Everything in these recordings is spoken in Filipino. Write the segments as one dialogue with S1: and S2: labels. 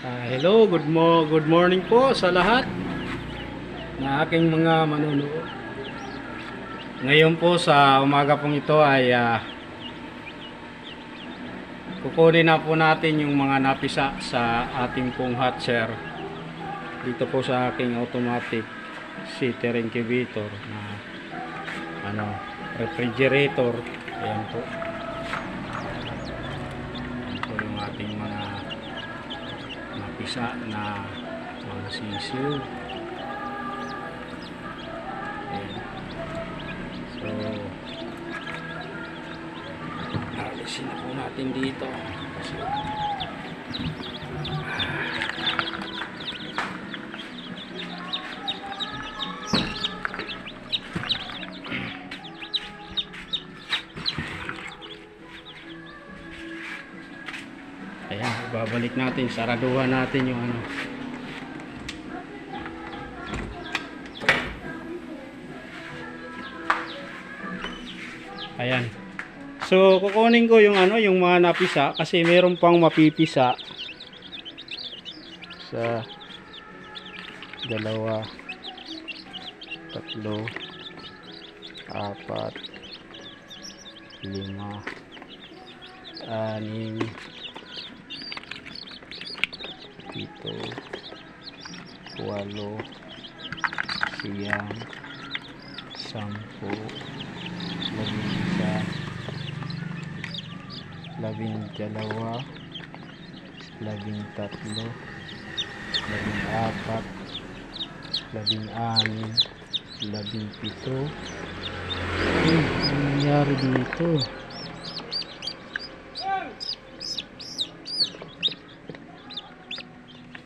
S1: Ah, hello, good mo good morning po sa lahat na aking mga manunood. Ngayon po sa umaga pong ito ay ah, kukunin na po natin yung mga napisa sa ating pong hot share dito po sa aking automatic seater incubator na ano refrigerator ayan po napisa na mga sisiw. Ayan. So alisin na po natin dito. Kasi babalik natin, saraduhan natin yung ano. Ayan. So, kukunin ko yung ano, yung mga napisa kasi meron pang mapipisa sa dalawa, tatlo, apat, lima, anim, pito, walo, siyam, sampu, labing isa, labing dalawa, labing tatlo, labing apat, labing anim, labing pito. Ay, nangyari dito?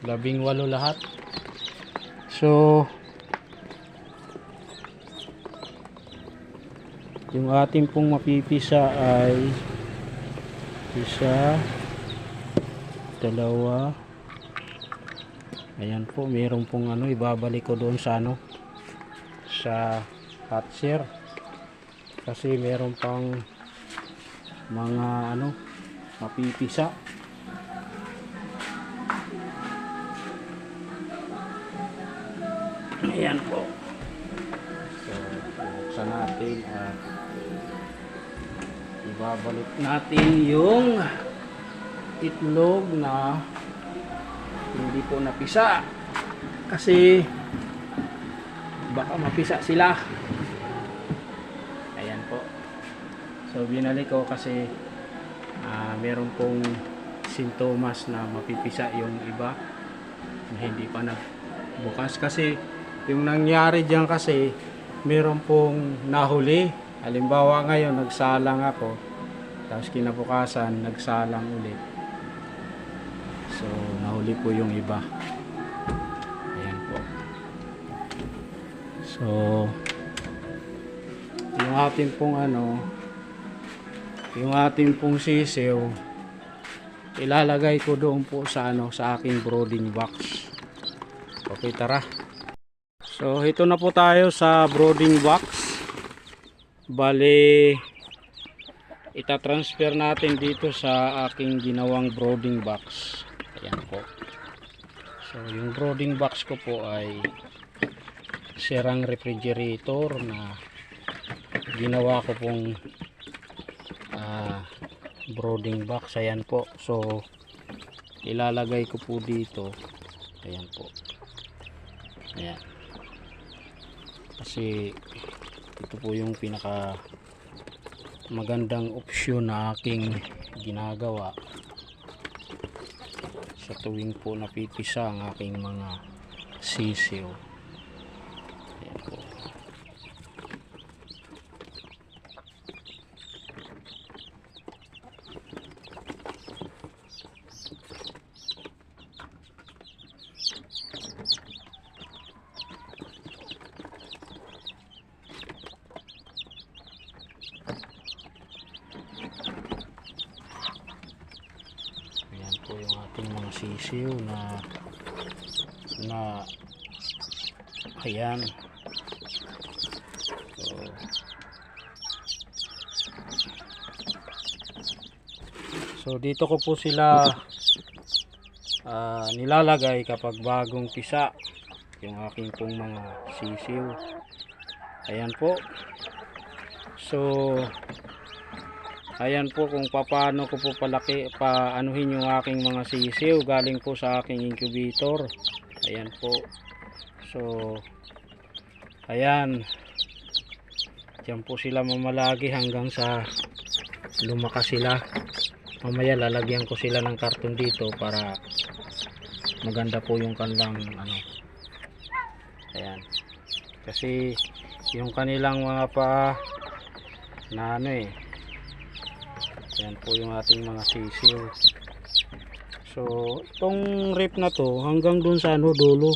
S1: Labing walo lahat. So yung ating pong mapipisa ay isa dalawa. Ayan po meron pong ano ibabalik ko doon sa ano sa hot share. Kasi meron pang mga ano mapipisa Ayan po. So, buksan natin at ibabalik natin yung itlog na hindi po napisa. Kasi baka mapisa sila. Ayan po. So, binalik ko kasi ah, meron pong sintomas na mapipisa yung iba na hindi pa nagbukas kasi yung nangyari diyan kasi meron pong nahuli. Halimbawa ngayon nagsalang ako tapos kinabukasan nagsalang ulit so nahuli po yung iba. Ayan po. So yung ating pong ano yung ating pong sisiw ilalagay ko doon po sa ano sa aking brooding box. Okay tara So, ito na po tayo sa brooding box. Bali, itatransfer natin dito sa aking ginawang brooding box. Ayan po. So, yung brooding box ko po ay sirang refrigerator na ginawa ko pong ah, brooding box. Ayan po. So, ilalagay ko po dito. Ayan po. Ayan kasi ito po yung pinaka magandang opsyon na aking ginagawa. Sa tuwing po napipisa ang aking mga sisiw Ayan po. Ayan po yung ating mga sisiw na na ayan. So, so dito ko po sila ah, nilalagay kapag bagong pisa yung aking pong mga sisiw. Ayan po. So, ayan po kung paano ko po palaki, paanuhin yung aking mga sisiw galing po sa aking incubator. Ayan po. So, ayan. Diyan po sila mamalagi hanggang sa lumakas sila. Mamaya lalagyan ko sila ng karton dito para maganda po yung kanilang ano. Ayan. Kasi yung kanilang mga pa na ano eh. Ayan po yung ating mga sisiw. So, itong rip na to hanggang dun sa ano dulo.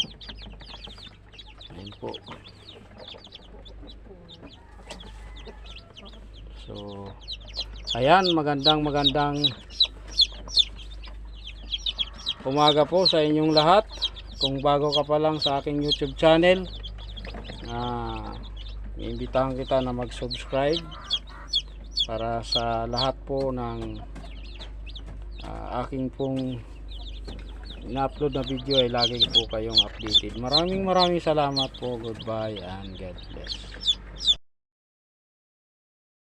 S1: Ayan po. So, ayan, magandang magandang umaga po sa inyong lahat. Kung bago ka pa lang sa aking YouTube channel, ah, iimbitahan kita na mag-subscribe para sa lahat po ng ah, aking pong na-upload na video ay lagi po kayong updated. Maraming maraming salamat po. Goodbye and God bless.